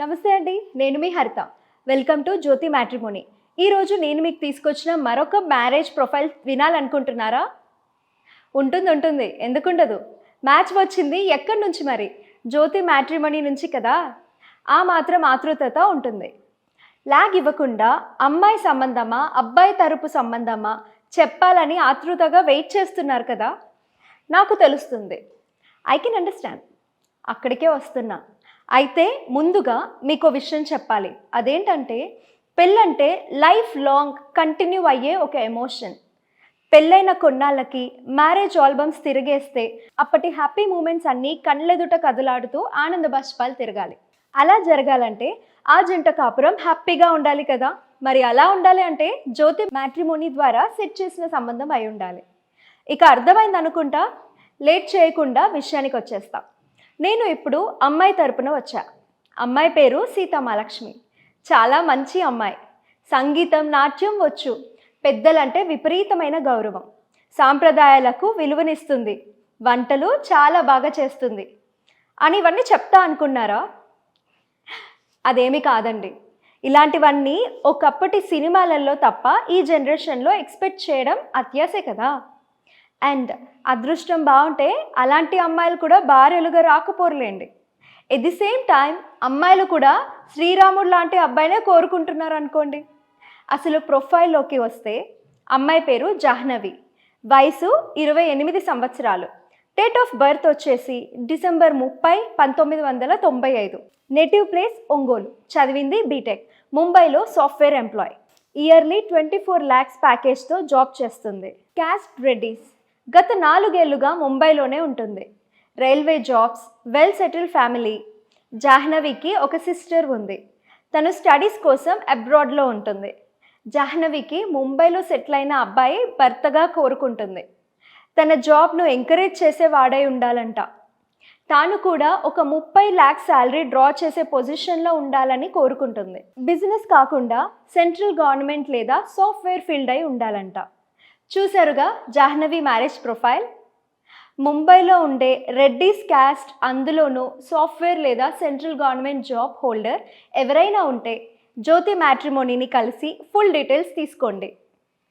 నమస్తే అండి నేను మీ Haritha. Welcome to Jyothi matrimony. ఈరోజు నేను మీకు తీసుకొచ్చిన మరొక మ్యారేజ్ ప్రొఫైల్ వినాలనుకుంటున్నారా? ఉంటుంది ఉంటుంది ఎందుకుండదు? మ్యాచ్ వచ్చింది ఎక్కడి నుంచి మరి? జ్యోతి మ్యాట్రిమోని నుంచి కదా? ఆ మాత్రం ఆతృతత ఉంటుంది. లాగ్ ఇవ్వకుండా అమ్మాయి సంబంధమా అబ్బాయి తరపు సంబంధమా చెప్పాలని ఆతృతగా వెయిట్ చేస్తున్నారు కదా? నాకు తెలుస్తుంది. I can understand. అక్కడికే వస్తున్నా. అయితే ముందుగా మీకు విషయం చెప్పాలి. అదేంటంటే పెళ్ళంటే లైఫ్ లాంగ్ కంటిన్యూ అయ్యే ఒక ఎమోషన్. పెళ్ళైన కొన్నాళ్ళకి మ్యారేజ్ ఆల్బమ్స్ తిరిగేస్తే అప్పటి హ్యాపీ మూమెంట్స్ అన్నీ కళ్ళెదుట కదలాడుతూ ఆనంద బాష్పాలు తిరగాలి. అలా జరగాలంటే ఆ జంట కాపురం హ్యాపీగా ఉండాలి కదా. మరి అలా ఉండాలి అంటే జ్యోతి మ్యాట్రిమోనీ ద్వారా సెట్ చేసిన సంబంధం అయి ఉండాలి. ఇక అర్థమైంది అనుకుంటా లేట్ చేయకుండా విషయానికి వచ్చేస్తా నేను ఇప్పుడు అమ్మాయి తరపున వచ్చా. అమ్మాయి పేరు సీతామాలక్ష్మి చాలా మంచి అమ్మాయి. సంగీతం నాట్యం వచ్చు. పెద్దలంటే విపరీతమైన గౌరవం. సాంప్రదాయాలకు విలువనిస్తుంది. వంటలు చాలా బాగా చేస్తుంది. అని ఇవన్నీ చెప్తా అనుకున్నారా? అదేమి కాదండి. ఇలాంటివన్నీ ఒకప్పటి సినిమాలలో తప్ప ఈ జనరేషన్లో ఎక్స్పెక్ట్ చేయడం అత్యాసే కదా. అండ్ అదృష్టం బాగుంటే అలాంటి అమ్మాయిలు కూడా భార్యలుగా రాకపోరులేండి. ఎట్ ది సేమ్ టైం అమ్మాయిలు కూడా శ్రీరాముడు లాంటి అబ్బాయినే కోరుకుంటున్నారు అనుకోండి అసలు ప్రొఫైల్లోకి వస్తే అమ్మాయి పేరు జాహ్నవి. వయసు ఇరవై ఎనిమిది సంవత్సరాలు. డేట్ ఆఫ్ బర్త్ వచ్చేసి డిసెంబర్ ముప్పై పంతొమ్మిది వందల తొంభై ఐదు. Native place Ongole. చదివింది బీటెక్ ముంబైలో software employee yearly twenty four lakhs ప్యాకేజ్తో job చేస్తుంది. క్యాస్ట్ రెడ్డీస్ గత నాలుగేళ్ళుగా ముంబైలోనే ఉంటుంది. Railway jobs well settle family జాహ్నవికి ఒక సిస్టర్ ఉంది. తను స్టడీస్ కోసం అబ్రాడ్లో ఉంటుంది. జాహ్నవికి ముంబైలో సెటిల్ అయిన అబ్బాయి భర్తగా కోరుకుంటుంది. తన జాబ్ను ఎంకరేజ్ చేసే వాడై ఉండాలంట. తాను కూడా ఒక ముప్పై ల్యాక్ శాలరీ డ్రా చేసే పొజిషన్లో ఉండాలని కోరుకుంటుంది. బిజినెస్ కాకుండా సెంట్రల్ గవర్నమెంట్ లేదా సాఫ్ట్వేర్ ఫీల్డ్ అయి ఉండాలంట. చూసారుగా జాహ్నవి మ్యారేజ్ ప్రొఫైల్? ముంబైలో ఉండే రెడ్డీస్ క్యాస్ట్ అందులోనూ సాఫ్ట్వేర్ లేదా సెంట్రల్ గవర్నమెంట్ జాబ్ హోల్డర్ ఎవరైనా ఉంటే జ్యోతి మ్యాట్రిమోనీని కలిసి ఫుల్ డీటెయిల్స్ తీసుకోండి.